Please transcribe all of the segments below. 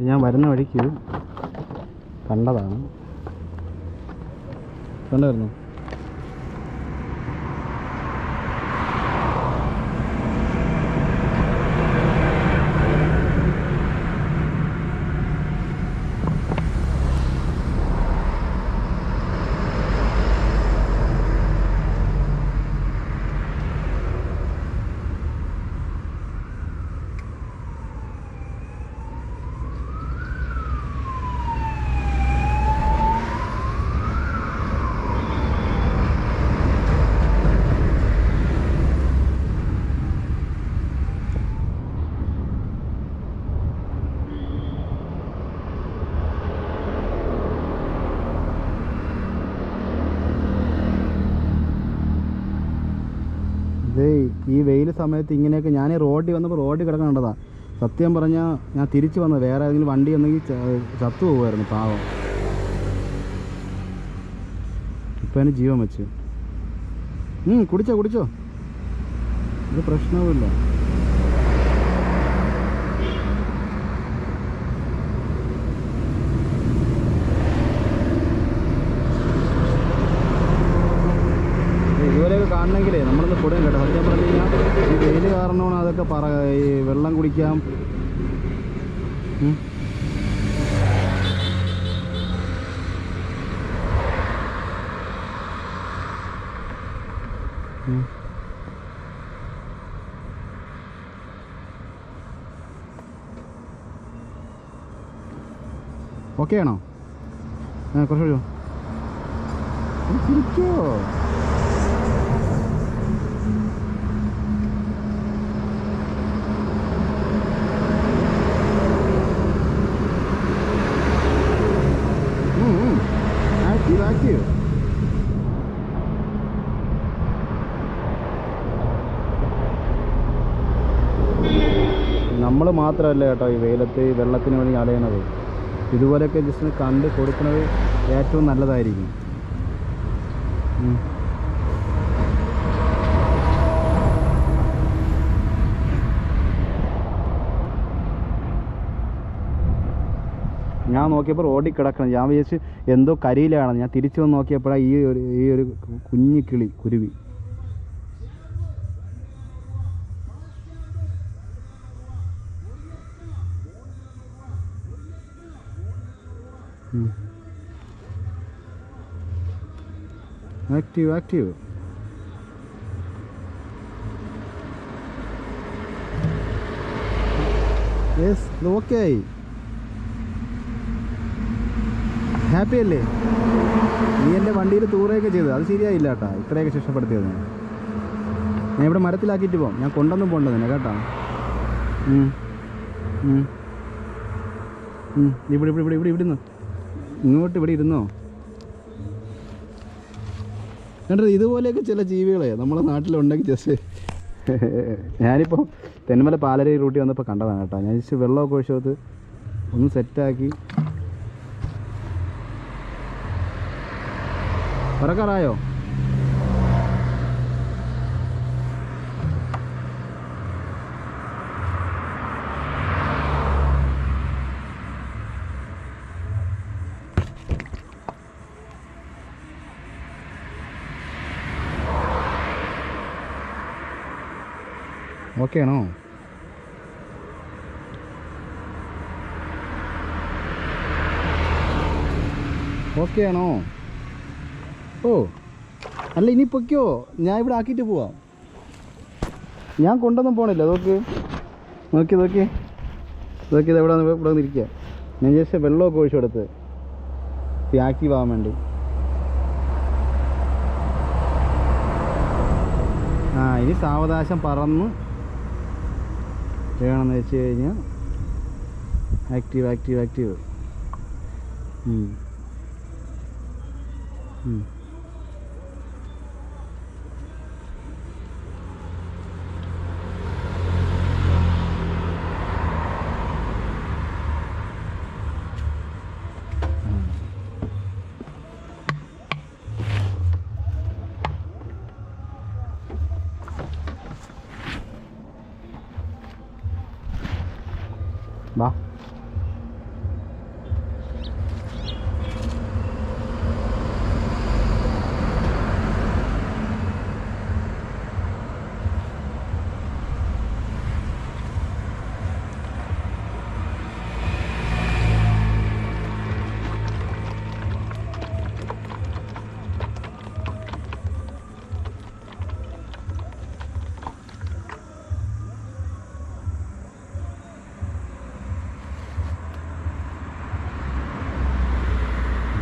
ഞാൻ വരുന്ന വഴിക്ക് കണ്ടതാണ്. കണ്ടായിരുന്നു ഇത് ഈ വെയിൽ സമയത്ത് ഇങ്ങനെയൊക്കെ ഞാൻ റോഡിൽ വന്നപ്പോൾ റോഡിൽ കിടക്കണതാ സത്യം പറഞ്ഞാൽ ഞാൻ തിരിച്ചു വന്നത് വേറെ ഏതെങ്കിലും വണ്ടി ഉണ്ടെങ്കിൽ ചത്തു പോകുമായിരുന്നു പാവം. ഇപ്പം അതിന് ജീവൻ വെച്ച്. കുടിച്ചോ കുടിച്ചോ. ഇത് പ്രശ്നവുമില്ല. ഇതുപോലെയൊക്കെ കാണണമെങ്കിലേ നമ്മളൊന്ന് കൊടുക്കും കേട്ടോ. സത്യം പറഞ്ഞു കഴിഞ്ഞാൽ ഈ വെയിൽ കാരണമാണ് അതൊക്കെ പറ ഈ വെള്ളം കുടിക്കാം. ഓക്കെ ആണോ? ആ കുറച്ച് കഴിയോ കുടിച്ചോ you. നമ്മൾ മാത്രമല്ല കേട്ടോ ഈ വെയിലത്ത് വെള്ളത്തിന് വേണ്ടി അലയണത് ഇതുപോലെയൊക്കെ ജസ്റ്റ് കണ്ട് കൊടുക്കുന്നത് ഏറ്റവും നല്ലതായിരിക്കും. ഞാൻ നോക്കിയപ്പോൾ റോഡിൽ കിടക്കണം. ഞാൻ വിചാരിച്ച് എന്തോ കരിയിലാണ്. ഞാൻ തിരിച്ചു വന്ന് നോക്കിയപ്പോഴാണ് ഈ ഒരു ഈ ഒരു കുഞ്ഞു കിളി കുരുവി. Active active. യെസ് ഓക്കെ ആയി. ഹാപ്പി അല്ലേ? നീ എന്റെ വണ്ടിയിൽ തൂറുകയൊക്കെ ചെയ്തത്. അത് ശരിയായില്ല കേട്ടോ. ഇത്രയൊക്കെ ശിക്ഷപ്പെടുത്തിയത്. ഞാൻ ഇവിടെ മരത്തിലാക്കിയിട്ട് പോകാം ഞാൻ കൊണ്ടൊന്നും പോകണ്ട നിന്നെ കേട്ടോ. ഇവിടെ ഇവിടെ ഇവിടെ ഇവിടെ ഇരുന്നോ ഇങ്ങോട്ട് ഇവിടെ ഇരുന്നോ? കണ്ടത് ഇതുപോലെയൊക്കെ ചില ജീവികളെ നമ്മളെ നാട്ടിലുണ്ടെങ്കിൽ ജസ്റ്റ് ഞാനിപ്പോൾ തെന്മല പാലരയിൽ റൂട്ടിൽ വന്നപ്പോൾ കണ്ടതാണ് കേട്ടോ. ഞാൻ ജസ്റ്റ് വെള്ളമൊക്കെ ഒഴിച്ചു ഒന്ന് സെറ്റാക്കി പറക്കാറായോ ഓക്കെ ആണോ ഓക്കെ ആണോ ഓ അല്ല ഇനി പൊയ്ക്കോ. ഞാൻ ഇവിടെ ആക്കിയിട്ട് പോവാം. ഞാൻ കൊണ്ടൊന്നും പോണില്ല. നോക്ക്. നോക്കി നോക്കി. നോക്കി ഇവിടെ ഇവിടെ വന്നിരിക്കുക ഞാൻ ജസ്റ്റ് വെള്ളമൊക്കെ ഒഴിച്ചു കൊടുത്ത് ആക്റ്റീവ് ആവാൻ വേണ്ടി. ആ ഇനി സാവകാശം പറന്ന് വേണമെന്ന് വെച്ച് കഴിഞ്ഞാൽ ആക്റ്റീവ് ആക്റ്റീവ് ആക്റ്റീവ്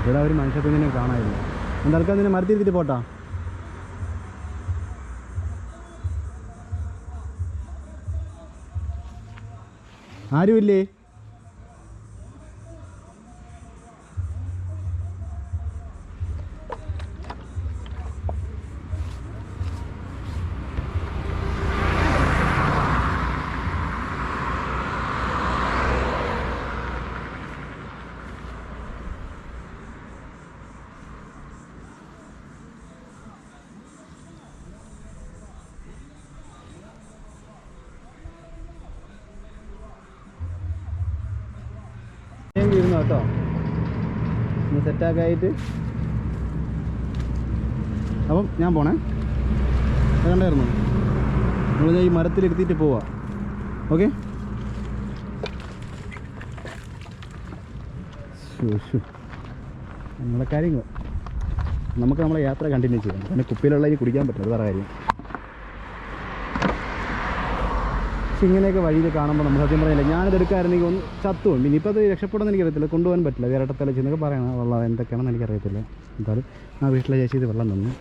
ഇവിടെ ഒരു മനുഷ്യക്കുഞ്ഞിനെ കാണാനില്ല. എന്തായാലും നിന്നെ മരത്തിരുത്തിട്ട് പോട്ടാ? ആരുമില്ലേ? കേട്ടോ. ഒന്ന് സെറ്റാക്കി ആയിട്ട് അപ്പം ഞാൻ പോണേ. കണ്ടായിരുന്നു? നമ്മൾ ഈ മരത്തിലെടുത്തിട്ട് പോവാ. ഓക്കെ? നമ്മളെ കാര്യങ്ങൾ. നമുക്ക് നമ്മളെ യാത്ര കണ്ടിന്യൂ ചെയ്യാം. പിന്നെ കുപ്പിയിലുള്ള ഇനി കുടിക്കാൻ പറ്റും അത് വേറെ കാര്യം. ഇങ്ങനെയൊക്കെ വഴിയിൽ കാണുമ്പോൾ നമ്മൾ സത്യം പറയില്ല ഞാനിത് എടുക്കാമായിരുന്നെങ്കിൽ ഒന്ന് ചത്തുവും ഇനിയിപ്പോൾ അത് രക്ഷപ്പെടുമെന്ന് എനിക്കറിയത്തില്ല. കൊണ്ടുപോകാൻ പറ്റില്ല. വേറെ ഇടത്തല ചെന്നൊക്കെ പറയണം വെള്ളം എന്തൊക്കെയാണെന്ന് എനിക്കറിയത്തില്ല. എന്തായാലും ആ വീട്ടിലെ ചേച്ചി ഇത് വെള്ളം തന്നു.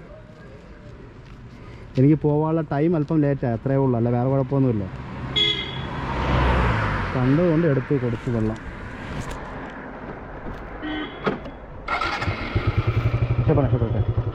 എനിക്ക് പോകാനുള്ള ടൈം അല്പം ലേറ്റാണ് അത്രേ ഉള്ളൂ. അല്ല വേറെ കുഴപ്പമൊന്നുമില്ല. കണ്ടുകൊണ്ട് എടുത്ത് കൊടുത്തു വെള്ളം. ഇഷ്ടപ്പെടാം ഇഷ്ടപ്പെട്ടെ